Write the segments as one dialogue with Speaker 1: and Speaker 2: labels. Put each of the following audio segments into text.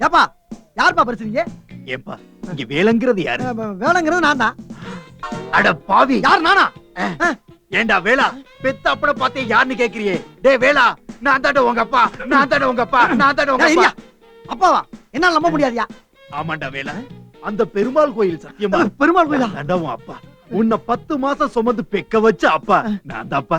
Speaker 1: ஏப்பா யாருப்பா பேசுறீங்க
Speaker 2: ஏப்பா இங்க வேலைங்கிறது யாரு?
Speaker 1: வேலைங்கிறது நான் தான்
Speaker 2: அட பாவி.
Speaker 1: யார் நானா?
Speaker 2: ஏண்டா வேளா பெத்த அப்பட பார்த்தே யாருன்னு கேக்குறியே? டேய் வேளா நான் தாண்ட உங்க அப்பா நான் தாண்ட உங்க அப்பா நான் தாண்ட உங்க அப்பா?
Speaker 1: அப்பாவா? என்னால நம்ப முடியாதுயா?
Speaker 2: ஆமாண்டா வேளா அந்த பெருமாள் கோயில் சத்தியமா?
Speaker 1: பெருமாள் கோயிலா?
Speaker 2: தாண்டா உன் அப்பா. உன்னை பத்து மாசம் சுமந்து பெக்க வச்ச அப்பா நான் தான்ப்பா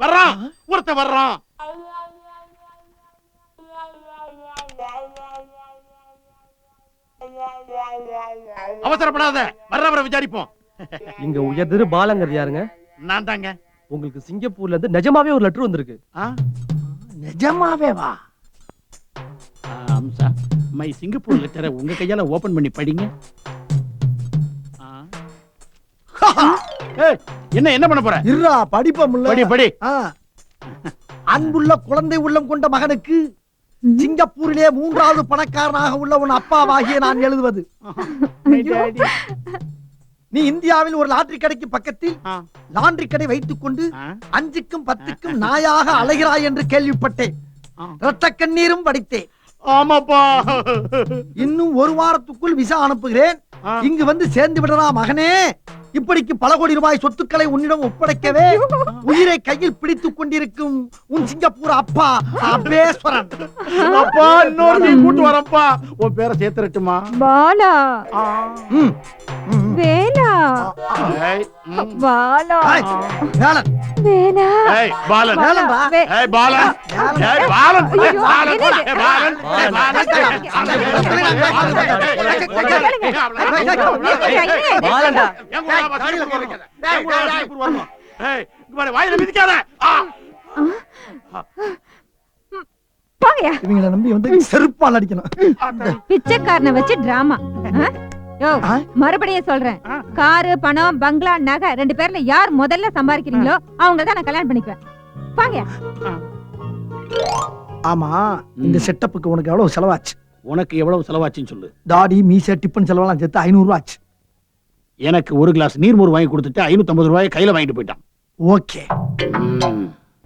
Speaker 3: வர்றான். ஒருத்த வர்றான். அவசரப்படாத. வர்றவரை விசாரிப்போம்.
Speaker 4: இங்க உயர்திரு பாலங்கர் யாருங்க?
Speaker 3: நான் தாங்க.
Speaker 4: உங்களுக்கு சிங்கப்பூர்ல இருந்து நிஜமாவே ஒரு லெட்டர் வந்திருக்கு?
Speaker 1: நிஜமாவே வா
Speaker 3: அம்சா மை சிங்கப்பூர் லெட்டரை உங்க கையால ஓபன் பண்ணி படிங்க. என்ன என்ன பண்ண போற?
Speaker 1: இருடா படிப்ப முல்ல.
Speaker 3: படி படி.
Speaker 1: அன்புள்ள குழந்தை உள்ளம் கொண்ட மகனுக்கு சிங்கப்பூரிலே மூன்றாவது பணக்காரனாக உள்ள உன் அப்பாவாகிய நான் எழுதுவது. நீ இந்தியாவில் ஒரு லாட்டரி கடைக்கு பக்கத்தில். லாண்டரி கடை வைத்துக் கொண்டு. அஞ்சுக்கும் பத்துக்கும் நாயாக அலைகிறாய் என்று கேள்விப்பட்டேன். ரத்த கண்ணீரும் படித்தேன்
Speaker 3: ஆமாப்பா.
Speaker 1: இன்னும் ஒரு வாரத்துக்குள் விசா அனுப்புகிறேன். இங்கு வந்து சேர்ந்து விடறா மகனே. இப்படிக்கு பல கோடி ரூபாய் சொத்துக்களை உன்னிடம் ஒப்படைக்கவே உயிரை கையில் பிடித்துக் கொண்டிருக்கும் உன் சிங்கப்பூர் அப்பா அபேஸ்வரன்
Speaker 3: அப்பா இன்னொரு கூட்டு வரப்பா. உன் பேரை சேர்த்துறட்டுமா
Speaker 5: பாலா. வேலா. பாலா.
Speaker 1: வேலன்,
Speaker 5: வேலா
Speaker 3: ஏய், பாலன்
Speaker 1: வேலன்டா.
Speaker 5: வே-
Speaker 3: ஏய், பாலன்
Speaker 1: வேலன்.
Speaker 3: ஏய், பாலன் ஏய்,
Speaker 5: ஐயோ,
Speaker 3: பாலன்
Speaker 5: என்னது?
Speaker 3: ஏய், பாலன் ஏய், பாலன் ஏய், அந்த வேலை, பாலன்
Speaker 4: பாலண்டா
Speaker 3: என் கூட வா, சிங்கப்பூர் வரணும். என் கூட வா, சிங்கப்பூர் வரணும். ஏய், இங்க பாரு, வாயில மிதிக்காத ஆ.
Speaker 5: போங்கயா
Speaker 1: இவங்களை நம்பி வந்து செருப்பால் அடிக்கணும்
Speaker 5: பிச்சைக்காரனை வச்சு டிராமா? மறுபடியும் சொல்றேன். காரு பணம் பங்களா நகை ரெண்டு பேர்ல யார் முதல்ல சம்பாதிக்கிறீங்களோ அவங்க தான் நான் கல்யாணம் பண்ணிக்குவேன். பாங்க
Speaker 1: ஆமா இந்த செட்டப்புக்கு உனக்கு எவ்வளவு செலவாச்சு?
Speaker 3: உனக்கு எவ்வளவு செலவாச்சுன்னு சொல்லு.
Speaker 1: தாடி மீசை டிப்பன் செலவெல்லாம் சேர்த்து ஐநூறு ரூபா ஆச்சு.
Speaker 3: எனக்கு ஒரு கிளாஸ் நீர்மோர் வாங்கி கொடுத்துட்டு ஐநூத்தி ஐம்பது ரூபாய் கையில வாங்கிட்டு போயிட்டான்.
Speaker 1: ஓகே.